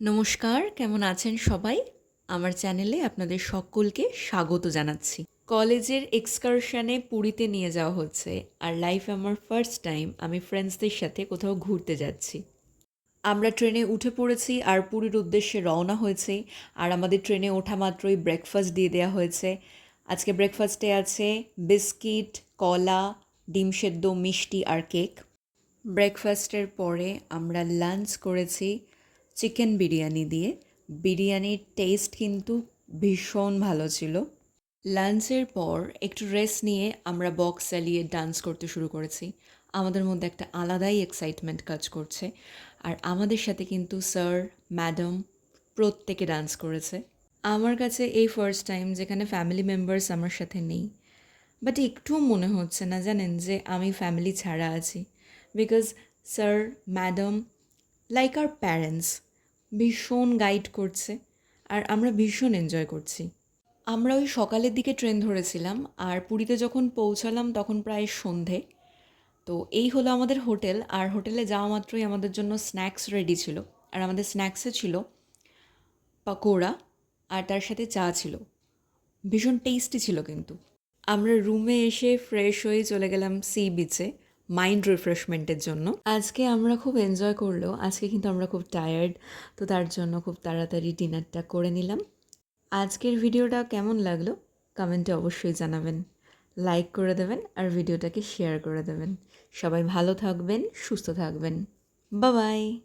নমস্কার, কেমন আছেন সবাই? আমার চ্যানেলে আপনাদের সকলকে স্বাগত জানাচ্ছি। কলেজের এক্সকারশনে পুরীতে নিয়ে যাওয়া হচ্ছে আর লাইফে আমার ফার্স্ট টাইম আমি ফ্রেন্ডসদের সাথে কোথাও ঘুরতে যাচ্ছি। আমরা ট্রেনে উঠে পড়েছি আর পুরীর উদ্দেশ্যে রওনা হয়েছি আর আমাদের ট্রেনে ওঠা মাত্রই ব্রেকফাস্ট দিয়ে দেওয়া হয়েছে। আজকে ব্রেকফাস্টে আছে বিস্কিট কলা, ডিম সেদ্ধ, মিষ্টি আর কেক ব্রেকফাস্টের পরে আমরা লাঞ্চ করেছি চিকেন বিরিয়ানি দিয়ে। বিরিয়ানির টেস্ট কিন্তু ভীষণ ভালো ছিল। লাঞ্চের পর একটু রেস্ট নিয়ে আমরা বক্স চালিয়ে ডান্স করতে শুরু করেছি। আমাদের মধ্যে একটা আলাদাই এক্সাইটমেন্ট কাজ করছে। আর আমাদের সাথে কিন্তু স্যার ম্যাডাম প্রত্যেকে ডান্স করেছে। আমার কাছে এই ফার্স্ট টাইম যেখানে ফ্যামিলি মেম্বার্স আমার সাথে নেই। বাট একটুও মনে হচ্ছে না জানেন যে আমি ফ্যামিলি ছাড়া আছি। বিকজ স্যার ম্যাডাম লাইক আর প্যারেন্টস ভীষণ গাইড করছে আর আমরা ভীষণ এনজয় করছি। আমরা ওই সকালের দিকে ট্রেন ধরেছিলাম আর পুরীতে যখন পৌঁছালাম তখন প্রায় সন্ধে। তো এই হলো আমাদের হোটেল আর হোটেলে যাওয়া মাত্রই আমাদের জন্য স্ন্যাক্স রেডি ছিল। আর আমাদের স্ন্যাক্সে ছিল পকোড়া আর তার সাথে চা ছিল। ভীষণ টেস্টি ছিল কিন্তু। আমরা রুমে এসে ফ্রেশ হয়ে চলে গেলাম সি বিচে মাইন্ড রিফ্রেশমেন্টের জন্য। আজকে আমরা খুব এনজয় করল। আজকে কিন্তু আমরা খুব টায়ার্ড তো তার জন্য খুব তাড়াতাড়ি ডিনারটা করে নিলাম। আজকের ভিডিওটা কেমন লাগল? কমেন্টে অবশ্যই জানাবেন। লাইক করে দেবেন আর ভিডিওটাকে শেয়ার করে দেবেন। সবাই ভালো থাকবেন, সুস্থ থাকবেন। বাবাই